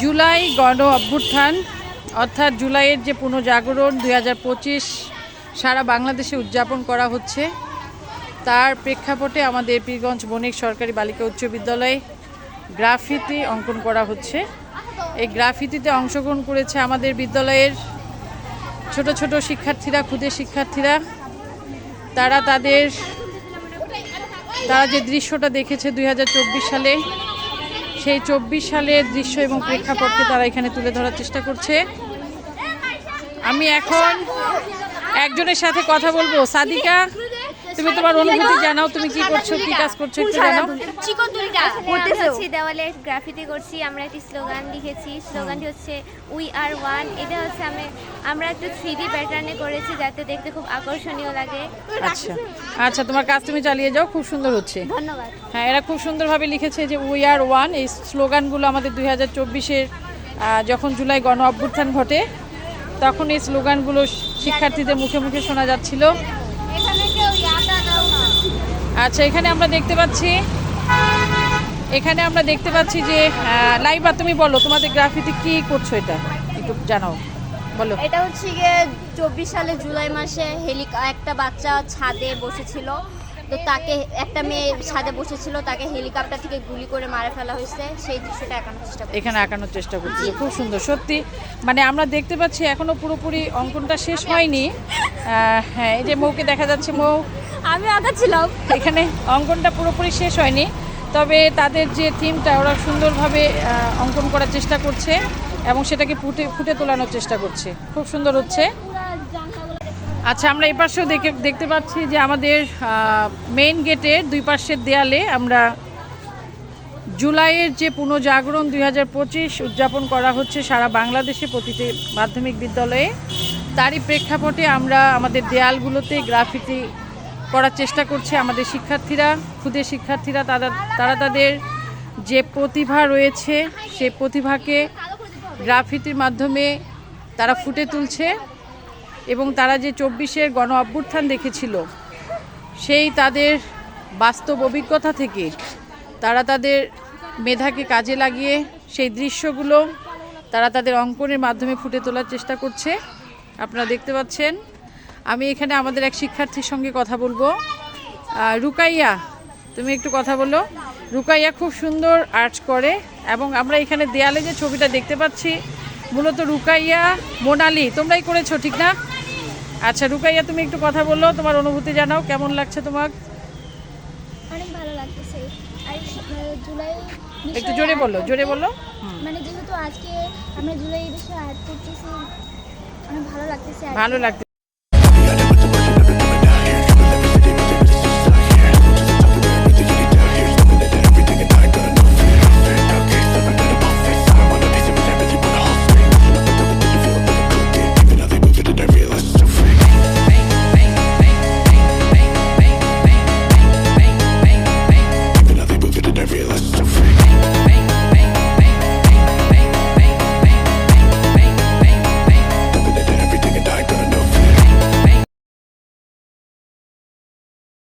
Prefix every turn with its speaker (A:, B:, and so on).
A: জুলাই গণ অভ্যুত্থান, অর্থাৎ জুলাইয়ের যে পুনর্জাগরণ দুই হাজার পঁচিশ সারা বাংলাদেশে উদযাপন করা হচ্ছে, তার প্রেক্ষাপটে আমাদের পীরগঞ্জ বণিক সরকারি বালিকা উচ্চ বিদ্যালয়ে গ্রাফিতি অঙ্কন করা হচ্ছে। এই গ্রাফিতিতে অংশগ্রহণ করেছে আমাদের বিদ্যালয়ের ছোট ছোট শিক্ষার্থীরা, ক্ষুদে শিক্ষার্থীরা। তারা তাদের, তারা যে দৃশ্যটা দেখেছে দু হাজার চব্বিশ সালে সেই চব্বিশ সালের দৃশ্য এবং প্রেক্ষাপটকে তারা এখানে তুলে ধরার চেষ্টা করছে। আমি এখন একজনের সাথে কথা বলব। সাদিকা তুমি তোমার অনুভূতি জানাও তুমি কি করছ কি কাজ করছ একটু জানাও।
B: আমরা হচ্ছে দেওয়ালে গ্রাফিতি করছি আমরা একটি স্লোগান লিখেছি। স্লোগানটি হচ্ছে উই আর ওয়ান এটা হচ্ছে আমি আমরা একটু থ্রি ডি প্যাটার্নে করেছি যাতে দেখতে খুব আকর্ষণীয় লাগে।
A: আচ্ছা। আচ্ছা তোমার কাজ তুমি চালিয়ে যাও খুব সুন্দর হচ্ছে।
B: ধন্যবাদ।
A: হ্যাঁ এরা খুব সুন্দরভাবে লিখেছে যে উই আর ওয়ান এই স্লোগানগুলো আমাদের দুই হাজার চব্বিশের যখন জুলাই গণ অভ্যুত্থান ঘটে তখন এই স্লোগানগুলো শিক্ষার্থীদের মুখে মুখে শোনা যাচ্ছিল
B: এখানে কেউ ইয়াটা দাও না
A: আচ্ছা এখানে আমরা দেখতে পাচ্ছি এখানে আমরা দেখতে পাচ্ছি যে লাইভা তুমি বলো তোমাদের গ্রাফিতে কি করছ এটা? একটু জানাও বলো।
C: এটা হচ্ছে গিয়ে চব্বিশ সালে জুলাই মাসে হেলিকা একটা বাচ্চা ছাদে বসেছিল। তো তাকে একটা মেয়ে ছাদে বসেছিল তাকে হেলিকপ্টার থেকে গুলি করে মারা ফেলা হয়েছে। সেই দৃশ্যটা একানোর চেষ্টা করছি।
A: এখানে আঁকানোর চেষ্টা করছি। খুব সুন্দর সত্যি। মানে আমরা দেখতে পাচ্ছি এখনও পুরোপুরি অঙ্কনটা শেষ হয়নি। হ্যাঁ এই যে মৌকে দেখা যাচ্ছে মৌ
C: আমি আঁকাছিলাম
A: এখানে অঙ্কনটা পুরোপুরি শেষ হয়নি, তবে তাদের যে থিমটা ওরা সুন্দরভাবে অঙ্কন করার চেষ্টা করছে এবং সেটাকে ফুটে ফুটে তোলানোর চেষ্টা করছে। খুব সুন্দর হচ্ছে। আচ্ছা আমরা এই পাশেও দেখে, দেখতে পাচ্ছি যে আমাদের মেইন গেটের দুই পাশের দেয়ালে আমরা জুলাইয়ের যে পুনর্জাগরণ দুই হাজার পঁচিশ উদযাপন করা হচ্ছে সারা বাংলাদেশে প্রতিটি মাধ্যমিক বিদ্যালয়ে, তারই প্রেক্ষাপটে আমরা আমাদের দেয়ালগুলোতে গ্রাফিতি করার চেষ্টা করছে আমাদের শিক্ষার্থীরা ক্ষুদে শিক্ষার্থীরা, তারা তারা তাদের যে প্রতিভা রয়েছে, সে প্রতিভাকে গ্রাফিতির মাধ্যমে তারা ফুটে তুলছে এবং তারা যে চব্বিশের গণ অভ্যুত্থান দেখেছিল, সেই তাদের বাস্তব অভিজ্ঞতা থেকে তারা তাদের মেধাকে কাজে লাগিয়ে সেই দৃশ্যগুলো তারা তাদের অঙ্কনের মাধ্যমে ফুটে তোলার চেষ্টা করছে। আপনারা দেখতে পাচ্ছেন আমি এখানে আমাদের এক শিক্ষার্থীর সঙ্গে কথা বলব। রুকাইয়া তুমি একটু কথা বলো। রুকাইয়া খুব সুন্দর আর্ট করে এবং আমরা এখানে দেয়ালে যে ছবিটা দেখতে পাচ্ছি মূলত রুকাইয়া মোনালি। তোমরাই করেছ ঠিক না? আচ্ছা রুকাইয়া তুমি একটু কথা বলল তোমার অনুভূতি জানাও কেমন লাগছে তোমার?
D: অনেক ভালো লাগতেছে। জুলাই
A: একটু জোরে বলল জোরে বলল
D: মানে যেহেতু আজকে আমরা জুলাই বিষয়ে আর্ট করতেছি অনেক ভালো লাগতেছে
A: ভালো লাগছে